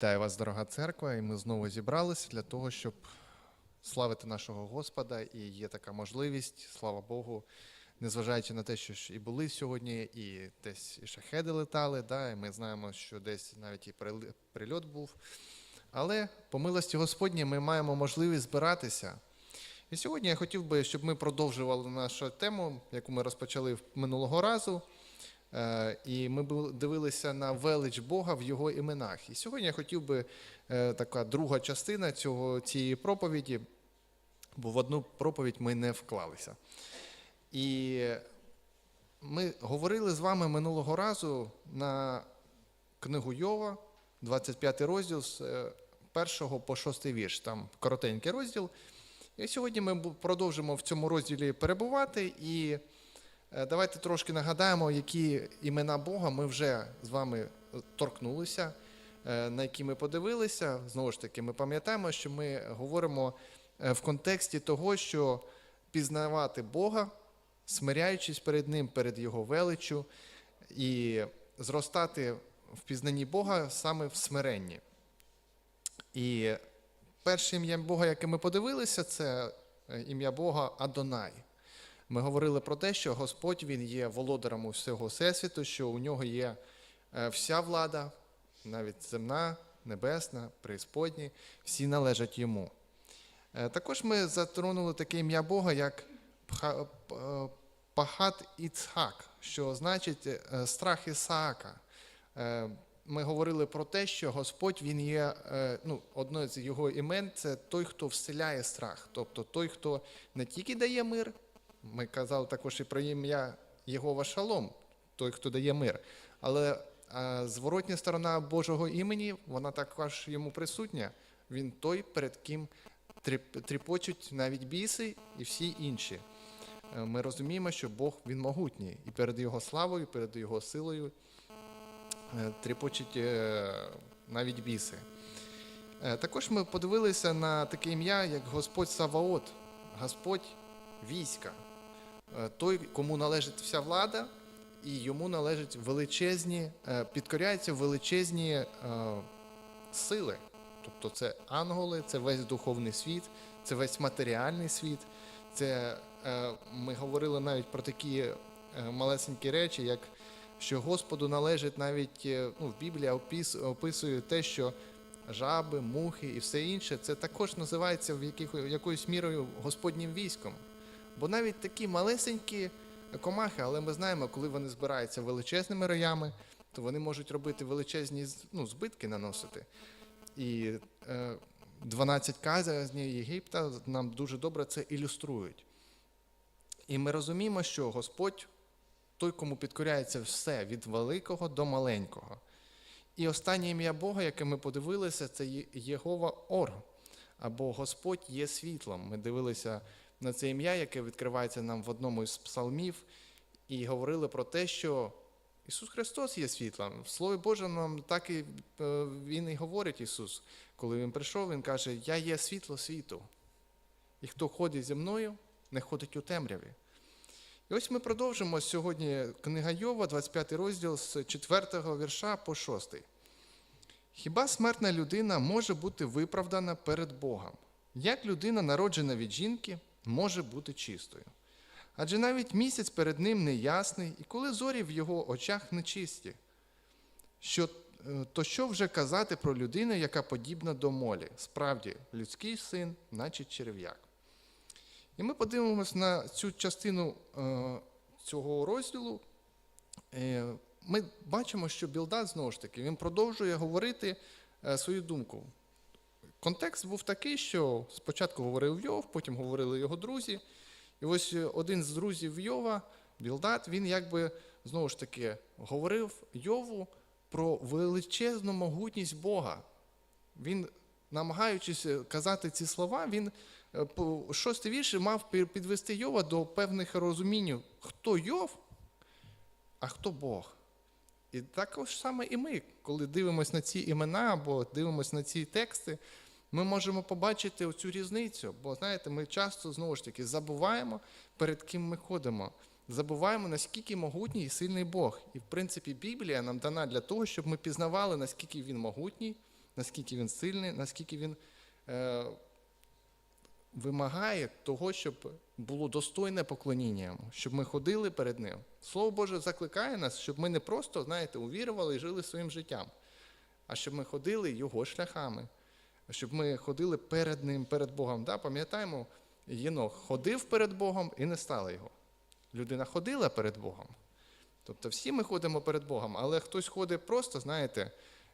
Вітаю вас, дорога церква, і ми знову зібралися для того, щоб славити нашого Господа. І є така можливість, слава Богу, незважаючи на те, що і були сьогодні, і десь і шахеди летали, да, і ми знаємо, що десь навіть і прильот був. Але по милості Господній ми маємо можливість збиратися. І сьогодні я хотів би, щоб ми продовжували нашу тему, яку ми розпочали минулого разу. Е, І ми дивилися на велич Бога в його іменах. І сьогодні я хотів би е, така друга частина цього, цієї проповіді, бо в одну проповідь ми не вклалися. І ми говорили з вами минулого разу на книгу Йова, 25 розділ з е, першого по шостий вірш. Там коротенький розділ. І сьогодні ми продовжимо в цьому розділі перебувати. І е, давайте трошки нагадаємо, які імена Бога ми вже з вами торкнулися, е, на які ми подивилися. Знову ж таки, ми пам'ятаємо, що ми говоримо е, в контексті того, що пізнавати Бога, смиряючись перед Ним, перед Його величчю, і зростати в пізнанні Бога саме в смиренні. І перше ім'я Бога, яке ми подивилися, це е, ім'я Бога Адонай. Ми говорили про те, що Господь Він є володарем усього всесвіту, що у нього є е, вся влада, навіть земна, небесна, преісподні, всі належать йому. Е, Також ми затронули таке ім'я Бога, як е, Пахат Іцхак, що значить страх Ісаака. Ми говорили про те, що Господь Він є, ну, одне з його імен це той, хто вселяє страх, тобто той, хто не тільки дає мир, ми казали також і про ім'я Єгова Шалом, той, хто дає мир. Але зворотня сторона Божого імені, вона також йому присутня. Він той, перед ким тріпочуть навіть біси і всі інші. Е, Ми розуміємо, що Бог він могутній, і перед його славою, перед його силою е, тріпочуть е, навіть біси. Також ми подивилися на таке ім'я, як Господь Саваот, Господь війська, той, кому належить вся влада, і йому належать величезні, е, підкоряються величезні е, сили. Тобто це ангели, це весь духовний світ, це весь матеріальний світ. Це е, ми говорили навіть про такі е, малесенькі речі, як що Господу належить навіть е, ну, в Біблії опис, описує те, що жаби, мухи і все інше, це також називається в яких, якоюсь мірою Господнім військом. Бо навіть такі малесенькі комахи, але ми знаємо, коли вони збираються величезними роями, то вони можуть робити величезні ну, збитки наносити. І е, 12 казань Єгипта нам дуже добре це ілюструють. І ми розуміємо, що Господь той, кому підкоряється все від великого до маленького. І останнє ім'я Бога, яке ми подивилися, це Єгова Ор, або Господь є світлом. Ми дивилися на це ім'я, яке відкривається нам в одному із псалмів, і говорили про те, що Ісус Христос є світлом. В Слові Божому нам так і е, Він і говорить Ісус. Коли Він прийшов, Він каже, Я є світло світу. І хто ходить зі мною, не ходить у темряві. І ось ми продовжимо сьогодні книга Йова, 25 розділ з 4 вірша по 6. Хіба смертна людина може бути виправдана перед Богом? Як людина, народжена від жінки, може бути чистою? Адже навіть місяць перед ним неясний, і коли зорі в його очах нечисті. Що, е, то що вже казати про людину, яка подібна до молі? Справді, людський син, наче черв'як. І ми подивимось на цю частину е, цього розділу. Е, ми бачимо, що Білдад, знову ж таки, він продовжує говорити свою думку. Контекст був такий, що спочатку говорив Йов, потім говорили його друзі. І ось е, один з друзів Йова, Білдад, він якби знову ж таки говорив Йову про величезну могутність Бога. Він, намагаючись е, казати ці слова, він е, шостий вірш мав підвести Йова до певних розумінь, хто Йов, а хто Бог. І також саме і ми, коли дивимося на ці імена або дивимося на ці тексти, ми можемо побачити оцю різницю. Бо знаєте, ми часто знову ж таки забуваємо, перед ким ми ходимо. Забуваємо, наскільки могутній і сильний Бог. І в принципі Біблія нам дана для того, щоб ми пізнавали, наскільки він могутній, наскільки він сильний, наскільки він е, вимагає того, щоб було достойне поклоніння йому, щоб ми ходили перед ним. Слово Боже закликає нас, щоб ми не просто, знаєте, увірували і жили своїм життям, а щоб ми ходили його шляхами, щоб ми ходили перед ним, перед Богом. Да? Пам'ятаємо, Єнох ходив перед Богом і не стало його. Людина ходила перед Богом. Тобто всі ми ходимо перед Богом, але хтось ходить просто, знаєте,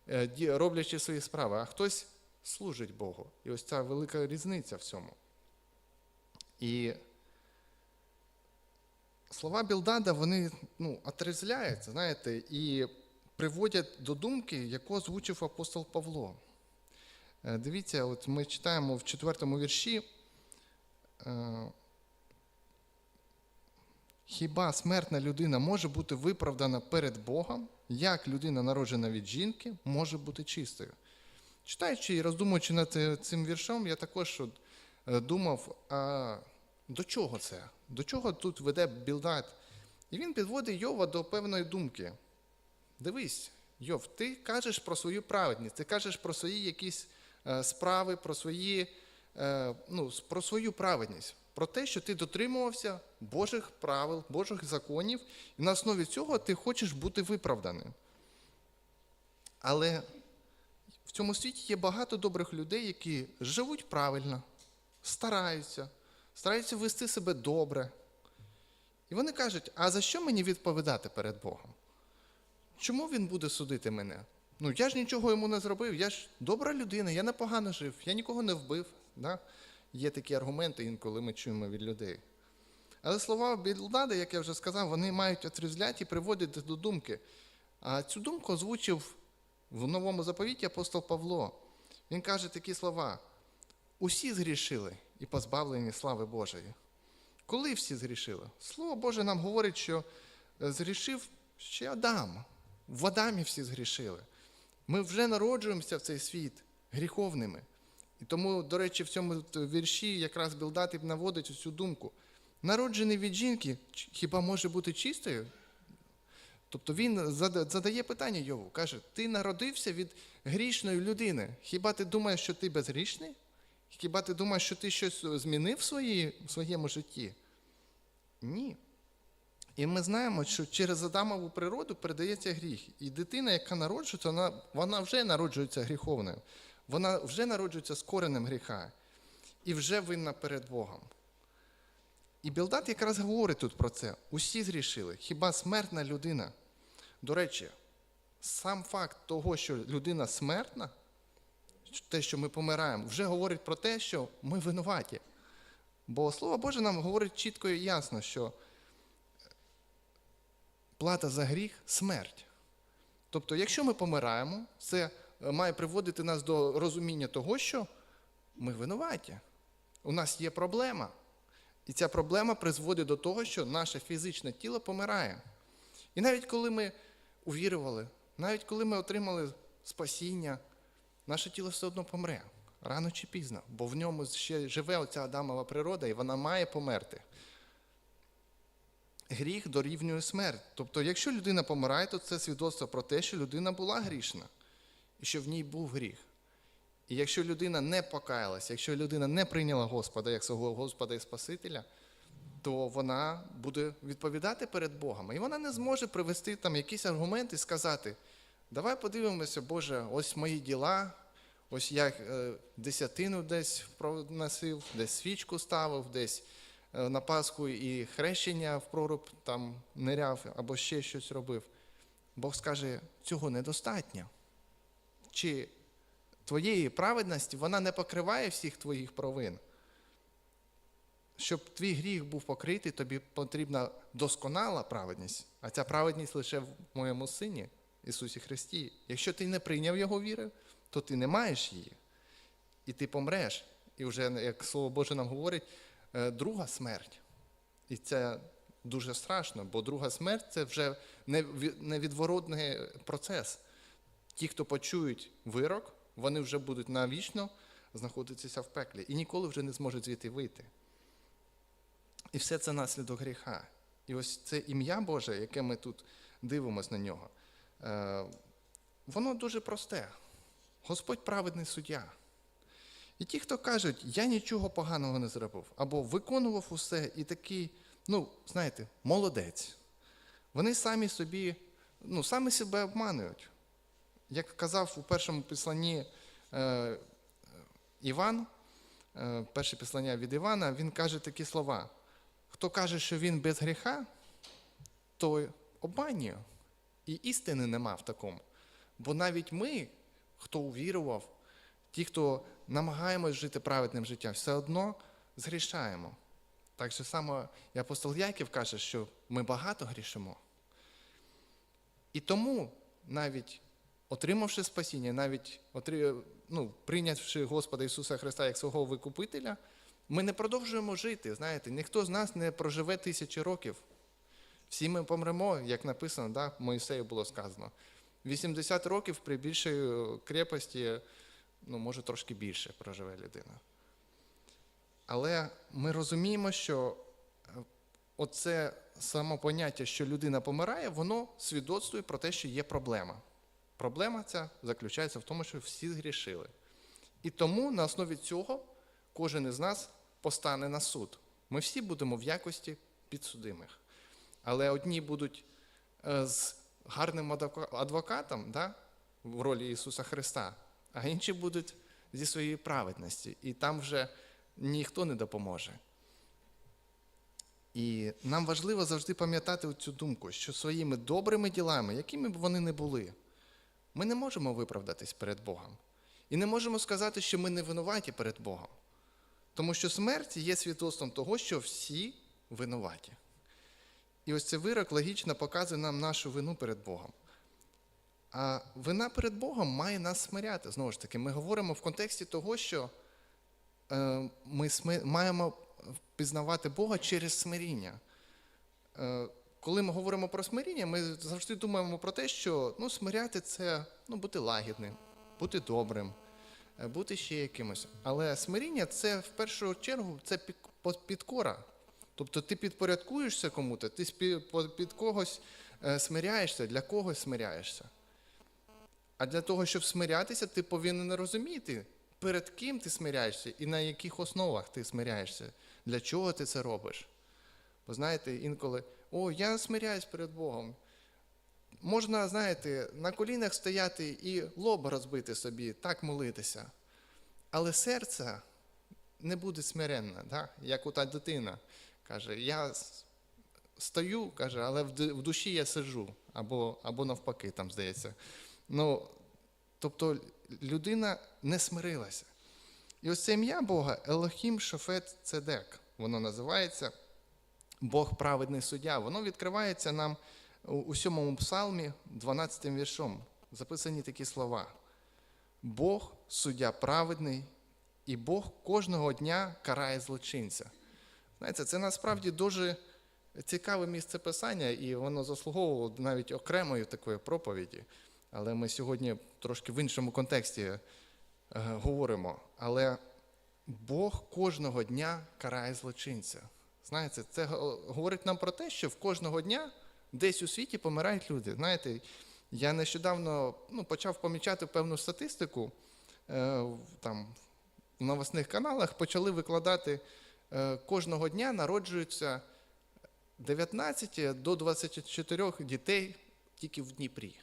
е, роблячи свої справи, а хтось служить Богу. І ось ця велика різниця в цьому. І слова Білдада, вони ну, отрізляються, знаєте, і приводять до думки, яку озвучив апостол Павло. Е, Дивіться, от ми читаємо в четвертому вірші. е, Хіба смертна людина може бути виправдана перед Богом, як людина, народжена від жінки, може бути чистою? Читаючи і роздумуючи над е, цим віршом, я також думав, а до чого це? До чого тут веде Білдат? І він підводить Йова до певної думки. Дивись, Йов, ти кажеш про свою праведність, ти кажеш про свої якісь справи, про свої, е, ну, про свою праведність, про те, що ти дотримувався Божих правил, Божих законів, і на основі цього ти хочеш бути виправданим. Але в цьому світі є багато добрих людей, які живуть правильно, стараються, стараються вести себе добре. І вони кажуть: а за що мені відповідати перед Богом? Чому він буде судити мене? Ну, я ж нічого йому не зробив, я ж добра людина, я непогано жив, я нікого не вбив. Да? Є такі аргументи, інколи ми чуємо від людей. Але слова Білдада, як я вже сказав, вони мають отрізляти і приводити до думки. А цю думку озвучив в новому заповіті апостол Павло. Він каже такі слова: усі згрішили і позбавлені слави Божої. Коли всі згрішили? Слово Боже нам говорить, що е, згрішив ще Адам. В Адамі всі згрішили. Ми вже народжуємося в цей світ гріховними. І тому, до речі, в цьому вірші якраз Білдат і наводить цю думку. Народжений від жінки хіба може бути чистою? Тобто він задає питання Йову, каже: ти народився від грішної людини. Хіба ти думаєш, що ти безгрішний? Хіба ти думаєш, що ти щось змінив в своєму житті? Ні. І ми знаємо, що через Адамову природу передається гріх. І дитина, яка народжується, вона, вона вже народжується гріховною. Вона вже народжується з коренем гріха і вже винна перед Богом. І Білдат якраз говорить тут про це. Усі зрішили. Хіба смертна людина? До речі, сам факт того, що людина смертна, те, що ми помираємо, вже говорить про те, що ми винуваті. Бо Слово Боже нам говорить чітко і ясно, що плата за гріх смерть. Тобто, якщо ми помираємо, це е, має приводити нас до розуміння того, що ми винуваті. У нас є проблема. І ця проблема призводить до того, що наше фізичне тіло помирає. І навіть коли ми увірували, навіть коли ми отримали спасіння, наше тіло все одно помре рано чи пізно, бо в ньому ще живе оця Адамова природа, і вона має померти. Гріх дорівнює смерть. Тобто, якщо людина помирає, то це свідоцтво про те, що людина була грішна і що в ній був гріх. І якщо людина не покаялася, якщо людина не прийняла Господа як свого Господа і Спасителя, то вона буде відповідати перед Богом. І вона не зможе привести там якісь аргументи і сказати: давай подивимося, Боже, ось мої діла, ось я е, десятину десь проносив, десь свічку ставив, десь на Пасху і хрещення в проруб там ниряв або ще щось робив. Бог скаже, цього недостатньо. Чи твоєї праведності вона не покриває всіх твоїх провин. Щоб твій гріх був покритий, тобі потрібна досконала праведність, а ця праведність лише в моєму сині, Ісусі Христі. Якщо ти не прийняв Його віри, то ти не маєш її. І ти помреш. І вже, як Слово Боже нам говорить, е, друга смерть. І це дуже страшно, бо друга смерть це вже неві- невідворотний процес. Ті, хто почують вирок, вони вже будуть навічно знаходитися в пеклі і ніколи вже не зможуть звідти вийти. І все це наслідок гріха. І ось це ім'я Боже, яке ми тут дивимося на нього, е, воно дуже просте. Господь праведний суддя. І ті, хто кажуть, я нічого поганого не зробив, або виконував усе і такий, ну, знаєте, молодець. Вони самі собі, ну, самі себе обманують. Як казав у першому післанні е, Іван, е, перше післання від Івана, він каже такі слова: хто каже, що він без гріха, той обманює. І істини нема в такому. Бо навіть ми, хто увірував, ті, хто намагаємось жити праведним життям, все одно згрішаємо. Так же само і апостол Яків каже, що ми багато грішимо. І тому, навіть отримавши спасіння, навіть ну, прийнявши Господа Ісуса Христа як свого Викупителя, ми не продовжуємо жити. Знаєте, ніхто з нас не проживе тисячі років. Всі ми помремо, як написано, да, Моїсею було сказано. 80 років при більшій крепості, ну, може, трошки більше проживе людина. Але ми розуміємо, що е, оце самопоняття, що людина помирає, воно свідоцтвує про те, що є проблема. Проблема ця заключається в тому, що всі згрішили. І тому на основі цього кожен із нас постане на суд. Ми всі будемо в якості підсудимих. Але одні будуть е, з гарним адвокатом да, в ролі Ісуса Христа, а інші будуть зі своєї праведності. І там вже ніхто не допоможе. І нам важливо завжди пам'ятати цю думку, що своїми добрими ділами, якими б вони не були, ми не можемо виправдатись перед Богом. І не можемо сказати, що ми не винуваті перед Богом. Тому що смерть є свідоцтвом того, що всі винуваті. І ось цей вирок логічно показує нам нашу вину перед Богом. А вина перед Богом має нас смиряти. Знову ж таки, ми говоримо в контексті того, що е, ми маємо пізнавати Бога через смиріння. Е, коли ми говоримо про смиріння, ми завжди думаємо про те, що ну, смиряти це ну, бути лагідним, бути добрим, е, бути ще якимось. Але смиріння це в першу чергу це під- підкора. Тобто ти підпорядкуєшся кому-то, ти під когось смиряєшся, для когось смиряєшся. А для того, щоб смирятися, ти повинен розуміти, перед ким ти смиряєшся і на яких основах ти смиряєшся, для чого ти це робиш. Бо знаєте, інколи, о, я смиряюсь перед Богом. Можна, знаєте, на колінах стояти і лоб розбити собі, так молитися. Але серце не буде смиренне, да? як у та дитина. Каже, я стою, каже, але в в душі я сиджу, або, або навпаки, там здається. Ну, тобто людина не смирилася. І ось це ім'я Бога Елохім Шофет Цедек, воно називається Бог праведний суддя. Воно відкривається нам у- у сьомому псалмі, 12 віршом. Записані такі слова. Бог суддя праведний, і Бог кожного дня карає злочинця. Знаєте, це насправді дуже цікаве місце писання, і воно заслуговувало навіть окремої такої проповіді. Але ми сьогодні трошки в іншому контексті е, говоримо. Але Бог кожного дня карає злочинця. Знаєте, це говорить нам про те, що в кожного дня десь у світі помирають люди. Знаєте, я нещодавно ну, почав помічати певну статистику. Е, там, в новосних каналах почали викладати е, кожного дня народжуються 19 до 24 дітей тільки в Дніпрі.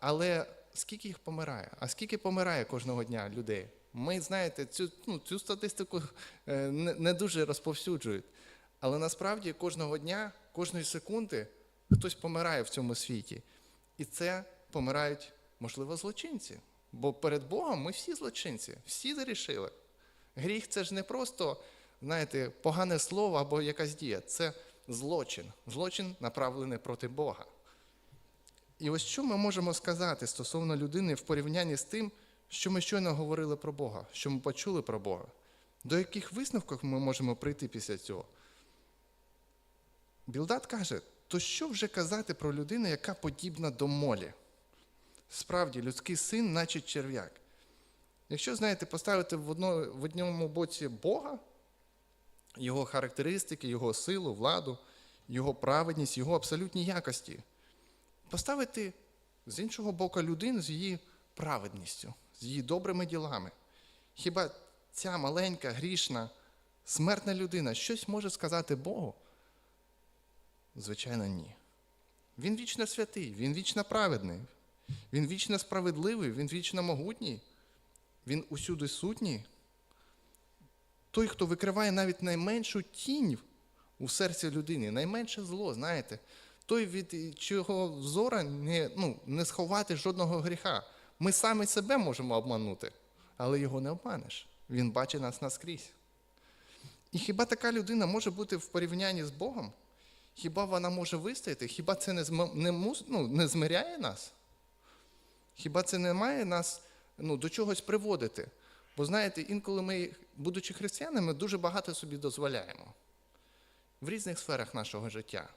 Але скільки їх помирає? А скільки помирає кожного дня людей? Ми, знаєте, цю, ну, цю статистику е, не дуже розповсюджують. Але насправді кожного дня, кожної секунди хтось помирає в цьому світі. І це помирають, можливо, злочинці. Бо перед Богом ми всі злочинці, всі зарішили. Гріх це ж не просто, знаєте, погане слово або якась дія. Це злочин. Злочин направлений проти Бога. І ось що ми можемо сказати стосовно людини в порівнянні з тим, що ми щойно говорили про Бога, що ми почули про Бога. До яких висновків ми можемо прийти після цього? Білдат каже: то що вже казати про людину, яка подібна до молі? Справді, людський син, наче черв'як. Якщо, знаєте, поставити в, одно, в одному боці Бога, його характеристики, його силу, владу, його праведність, його абсолютні якості, поставити з іншого боку людину з її праведністю, з її добрими ділами. Хіба ця маленька, грішна, смертна людина щось може сказати Богу? Звичайно, ні. Він вічно святий, він вічно праведний, він вічно справедливий, він вічно могутній, він усюди сутній. Той, хто викриває навіть найменшу тінь у серці людини, найменше зло, знаєте, той, від чого взора не, ну, не сховати жодного гріха. Ми самі себе можемо обманути, але його не обманеш. Він бачить нас наскрізь. І хіба така людина може бути в порівнянні з Богом? Хіба вона може вистояти? Хіба це не, не, ну, не змиряє нас? Хіба це не має нас ну, до чогось приводити? Бо знаєте, інколи ми, будучи християнами, дуже багато собі дозволяємо в різних сферах нашого життя.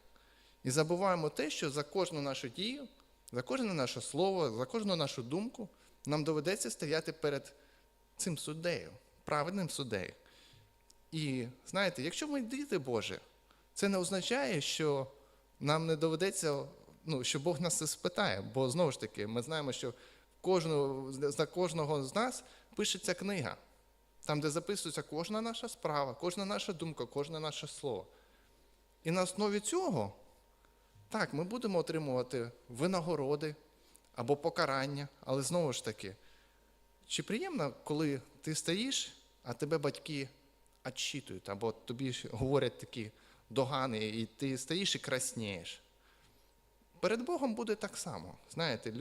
І забуваємо те, що за кожну нашу дію, за кожне наше слово, за кожну нашу думку нам доведеться стояти перед цим суддею, праведним суддею. І знаєте, якщо ми діти Божі, це не означає, що нам не доведеться, ну, що Бог нас це спитає. Бо знову ж таки, ми знаємо, що кожного, за кожного з нас пишеться книга, там, де записується кожна наша справа, кожна наша думка, кожне наше слово. І на основі цього, так, ми будемо отримувати винагороди або покарання, але знову ж таки, чи приємно, коли ти стоїш, а тебе батьки отчитують, або тобі говорять такі догани, і ти стоїш і краснієш. Перед Богом буде так само. Знаєте,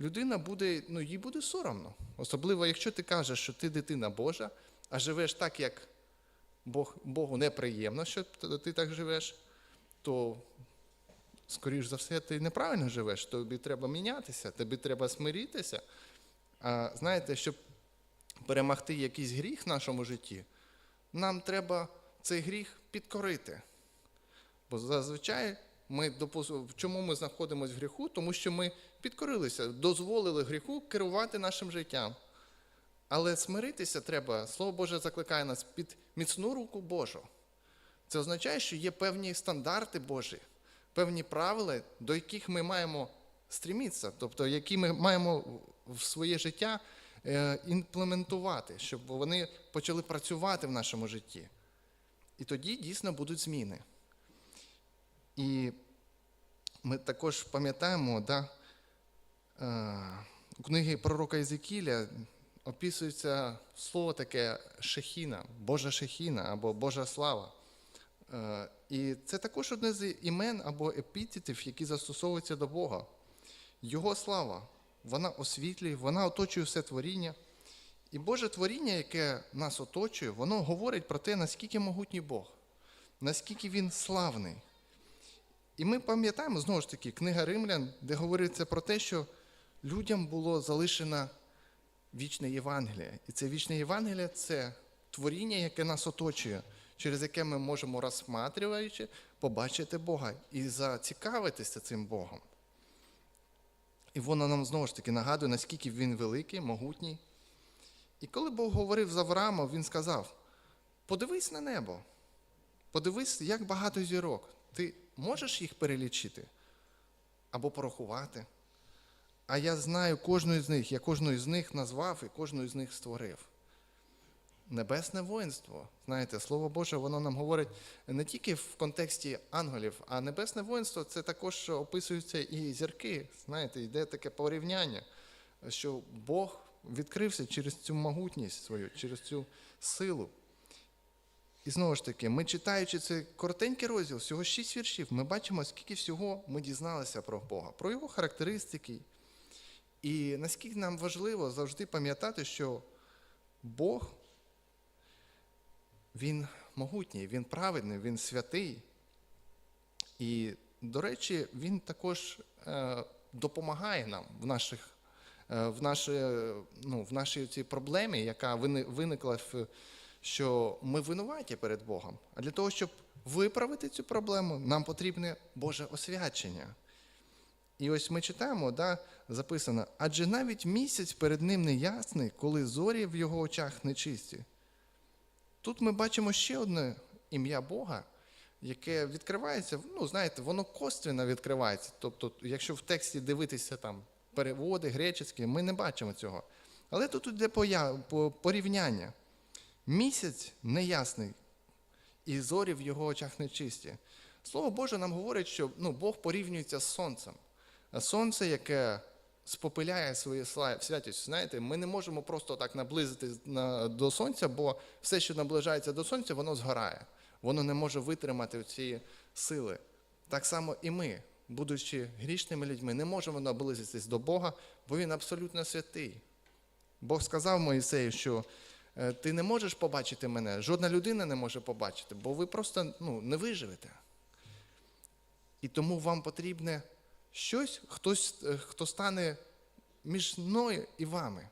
людина буде, ну, їй буде соромно. Особливо, якщо ти кажеш, що ти дитина Божа, а живеш так, як Бог, Богу неприємно, що ти так живеш, то, скоріш за все, ти неправильно живеш. Тобі треба мінятися, тобі треба смиритися. А знаєте, щоб перемогти якийсь гріх в нашому житті, нам треба цей гріх підкорити. Бо зазвичай ми допус- чому ми знаходимося в гріху? Тому що ми підкорилися, дозволили гріху керувати нашим життям. Але смиритися треба, Слово Боже закликає нас під міцну руку Божу. Це означає, що є певні стандарти Божі, певні правила, до яких ми маємо стрімітися, тобто які ми маємо в своє життя е, імплементувати, щоб вони почали працювати в нашому житті. І тоді дійсно будуть зміни. І ми також пам'ятаємо, да, е, у книги пророка Єзекіля описується слово таке шехіна, Божа шехіна або Божа слава. Е, І це також одне з імен або епітетів, які застосовуються до Бога. Його слава, вона освітлює, вона оточує все творіння. І Боже творіння, яке нас оточує, воно говорить про те, наскільки могутній Бог, наскільки Він славний. І ми пам'ятаємо знову ж таки книга Римлян, де говориться про те, що людям було залишено вічне Євангеліє. І це вічне Євангеліє це творіння, яке нас оточує, через яке ми можемо розсматрюючи, побачити Бога і зацікавитися цим Богом. І воно нам знову ж таки нагадує, наскільки він великий, могутній. І коли Бог говорив з Авраамом, він сказав: подивись на небо, подивись, як багато зірок. Ти можеш їх перелічити або порахувати. А я знаю кожну з них, я кожну з них назвав і кожну з них створив. Небесне воїнство, знаєте, Слово Боже, воно нам говорить не тільки в контексті ангелів, а небесне воїнство це також описуються і зірки. Знаєте, йде таке порівняння, що Бог відкрився через цю могутність свою, через цю силу. І знову ж таки, ми читаючи цей коротенький розділ, всього шість віршів, ми бачимо, скільки всього ми дізналися про Бога, про його характеристики. І наскільки нам важливо завжди пам'ятати, що Бог, Він могутній, Він праведний, Він святий. І, до речі, Він також е, допомагає нам в наших. е, В, нашій, ну, в нашій цій проблемі, яка виникла, що ми винуваті перед Богом. А для того, щоб виправити цю проблему, нам потрібне Боже освячення. І ось ми читаємо, да, записано, адже навіть місяць перед ним не ясний, коли зорі в його очах нечисті. Тут ми бачимо ще одне ім'я Бога, яке відкривається, ну, знаєте, воно косвенно відкривається. Тобто, якщо в тексті дивитися там переводи греческі, ми не бачимо цього. Але тут йде порівняння. Місяць неясний, і зорі в його очах нечисті. Слово Боже нам говорить, що ну, Бог порівнюється з сонцем. Сонце, яке спопиляє свою святість. Знаєте, ми не можемо просто так наблизити на, до сонця, бо все, що наближається до сонця, воно згорає. Воно не може витримати цієї сили. Так само і ми, будучи грішними людьми, не можемо наблизитись до Бога, бо Він абсолютно святий. Бог сказав Моїсею, що е, ти не можеш побачити мене, жодна людина не може побачити, бо ви просто ну, не виживете. І тому вам потрібне щось, хтось, е, хто стане між мною і вами.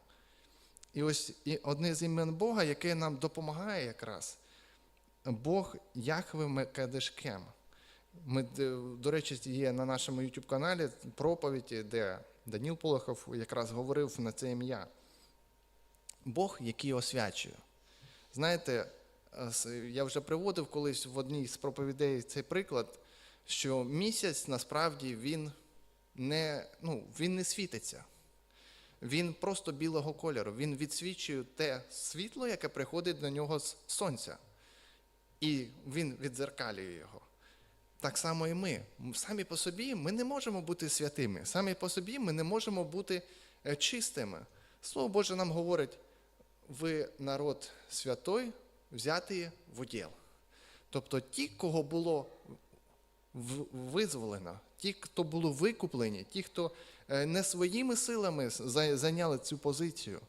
І ось і одне з імен Бога, яке нам допомагає якраз, Бог Яхве Мекадешкем. Ми, е, до речі, є на нашому YouTube каналі проповіді, де Даніл Полохов якраз говорив на це ім'я. Бог, який освячує. Знаєте, е, я вже приводив колись в одній з проповідей цей приклад, що місяць насправді він не, ну, він не світиться. Він просто білого кольору. Він відсвічує те світло, яке приходить до нього з сонця. І він відзеркалює його. Так само і ми. Самі по собі ми не можемо бути святими. Самі по собі ми не можемо бути е, чистими. Слово Боже нам говорить, ви народ святой, взятий в уділ. Тобто ті, кого було в- визволено, ті, хто були викуплені, ті, хто е, не своїми силами зайняли цю позицію,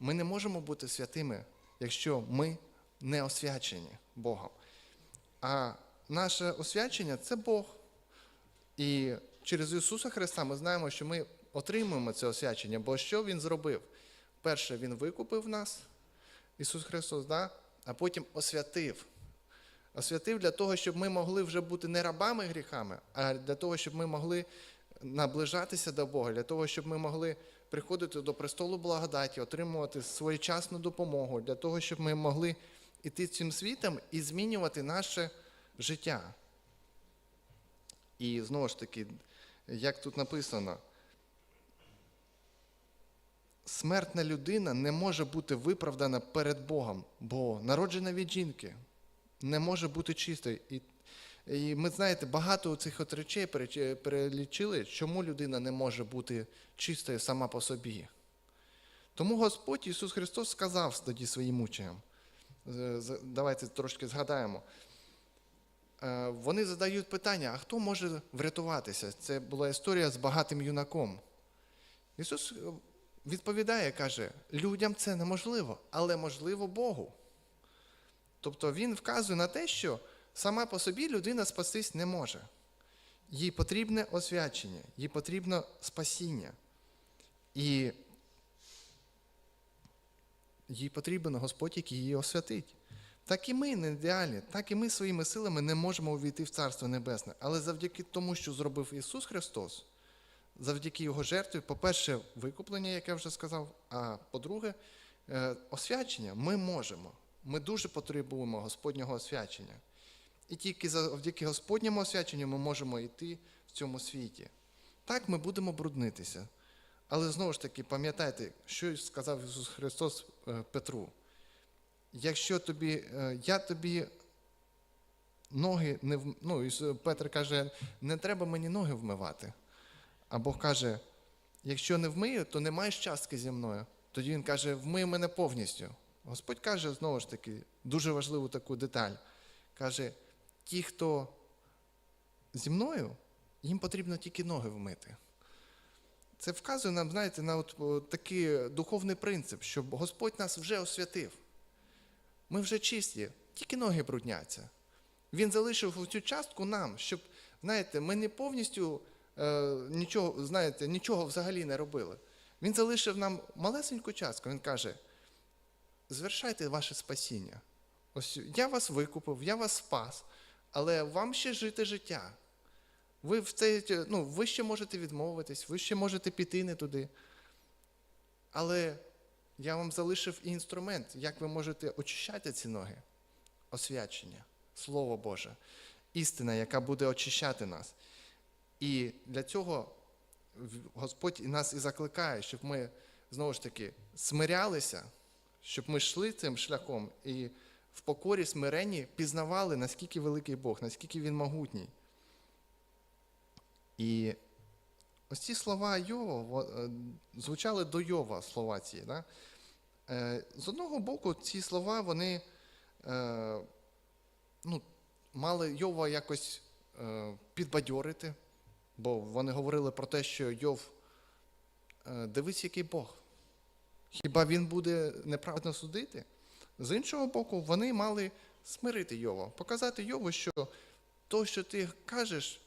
ми не можемо бути святими, якщо ми не освячені Богом. А наше освячення це Бог. І через Ісуса Христа ми знаємо, що ми отримуємо це освячення, бо що Він зробив? Перше, Він викупив нас, Ісус Христос, да? а потім освятив. Освятив для того, щоб ми могли вже бути не рабами гріхами, а для того, щоб ми могли наближатися до Бога, для того, щоб ми могли приходити до престолу благодаті, отримувати своєчасну допомогу, для того, щоб ми могли іти цим світом і змінювати наше життя. І знову ж таки, як тут написано, смертна людина не може бути виправдана перед Богом, бо народжена від жінки не може бути чистою. І, і ми знаєте, багато цих от речей перелічили, чому людина не може бути чистою сама по собі. Тому Господь Ісус Христос сказав тоді своїм учням. Давайте трошки згадаємо. Е, Вони задають питання: а хто може врятуватися? Це була історія з багатим юнаком. Ісус е, відповідає, каже: людям це неможливо, але можливо Богу. Тобто Він вказує на те, що сама по собі людина спастись не може. Їй потрібне освячення, їй потрібно спасіння. І їй потрібен Господь, який її освятить. Так і ми не ідеальні, так і ми своїми силами не можемо увійти в Царство Небесне. Але завдяки тому, що зробив Ісус Христос, завдяки Його жертві, по-перше, викуплення, як я вже сказав, а по-друге, е, освячення ми можемо. Ми дуже потребуємо Господнього освячення. І тільки завдяки Господньому освяченню ми можемо йти в цьому світі. Так ми будемо бруднитися. Але знову ж таки, пам'ятайте, що сказав Ісус Христос е, Петру. Якщо тобі, е, я тобі ноги не ну, Петр каже, не треба мені ноги вмивати. А Бог каже, якщо не вмию, то не маєш частки зі мною. Тоді він каже, вмий мене повністю. Господь каже, знову ж таки, дуже важливу таку деталь. Каже, ті, хто зі мною, їм потрібно тільки ноги вмити. Це вказує нам, знаєте, на от, такий духовний принцип, що Господь нас вже освятив. Ми вже чисті, тільки ноги брудняться. Він залишив цю частку нам, щоб, знаєте, ми не повністю е, нічого, знаєте, нічого взагалі не робили. Він залишив нам малесеньку частку. Він каже: звершайте ваше спасіння. Ось я вас викупив, я вас спас, але вам ще жити життя. Ви в цей, ну, ви ще можете відмовитись, ви ще можете піти не туди. Але я вам залишив і інструмент, як ви можете очищати ці ноги. Освячення, Слово Боже, істина, яка буде очищати нас. І для цього Господь нас і закликає, щоб ми знову ж таки смирялися, щоб ми йшли цим шляхом і в покорі смиренні пізнавали, наскільки великий Бог, наскільки він могутній. І ось ці слова Йова е, звучали до Йова слова ці. Да? Е, З одного боку, ці слова вони е, ну, мали Йова якось підбадьорити, бо вони говорили про те, що Йов, дивись, який Бог. Хіба він буде неправильно судити? З іншого боку, вони мали смирити Йова, показати Йову, що то, що ти кажеш,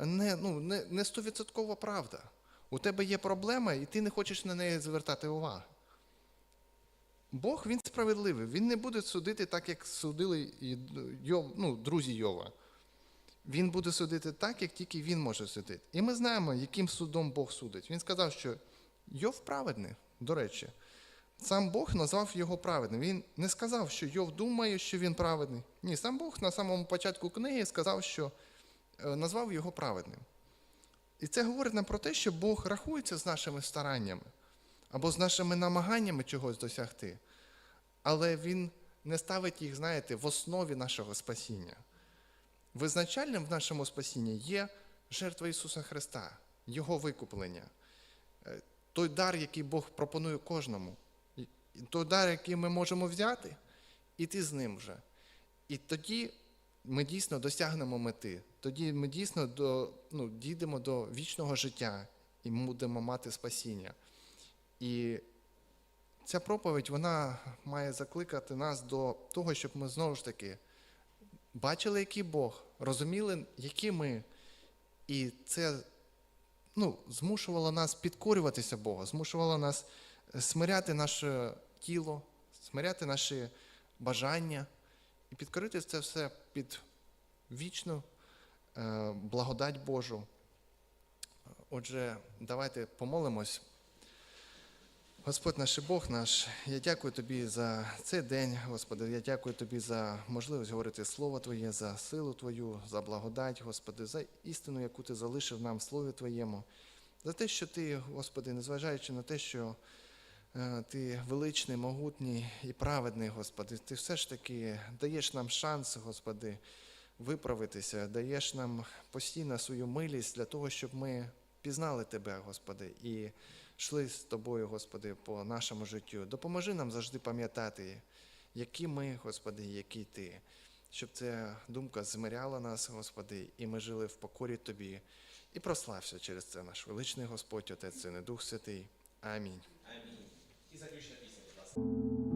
не, ну, не, стовідсоткова правда. У тебе є проблема, і ти не хочеш на неї звертати увагу. Бог він справедливий, він не буде судити так, як судили ну, друзі Йова. Він буде судити так, як тільки він може судити. І ми знаємо, яким судом Бог судить. Він сказав, що Йов праведний, до речі. Сам Бог назвав його праведним. Він не сказав, що Йов думає, що він праведний. Ні, сам Бог на самому початку книги сказав, що е, назвав його праведним. І це говорить нам про те, що Бог рахується з нашими стараннями або з нашими намаганнями чогось досягти. Але Він не ставить їх, знаєте, в основі нашого спасіння. Визначальним в нашому спасінні є жертва Ісуса Христа, Його викуплення, Е, той дар, який Бог пропонує кожному, той дар, який ми можемо взяти, іти з ним вже. І тоді ми дійсно досягнемо мети. Тоді ми дійсно до, ну, дійдемо до вічного життя і будемо мати спасіння. І ця проповідь вона має закликати нас до того, щоб ми знову ж таки бачили, який Бог, розуміли, які ми. І це ну, змушувала нас підкорюватися Бога, змушувала нас е, смиряти наше тіло, смиряти наші бажання і підкорити це все під вічну е, благодать Божу. Отже, давайте помолимось. Господь наш і Бог наш, я дякую Тобі за цей день, Господи. Я дякую Тобі за можливість говорити Слово Твоє, за силу Твою, за благодать, Господи, за істину, яку Ти залишив нам в Слові Твоєму, за те, що Ти, Господи, незважаючи на те, що е, Ти величний, могутній і праведний, Господи, Ти все ж таки даєш нам шанс, Господи, виправитися, даєш нам постійно свою милість для того, щоб ми пізнали Тебе, Господи, і йшли з Тобою, Господи, по нашому життю. Допоможи нам завжди пам'ятати, які ми, Господи, які Ти, щоб ця думка змиряла нас, Господи, і ми жили в покорі Тобі. І прослався через це наш величний Господь, Отець Син і Дух Святий. Амінь. Амінь. І заключна пісня, будь ласка.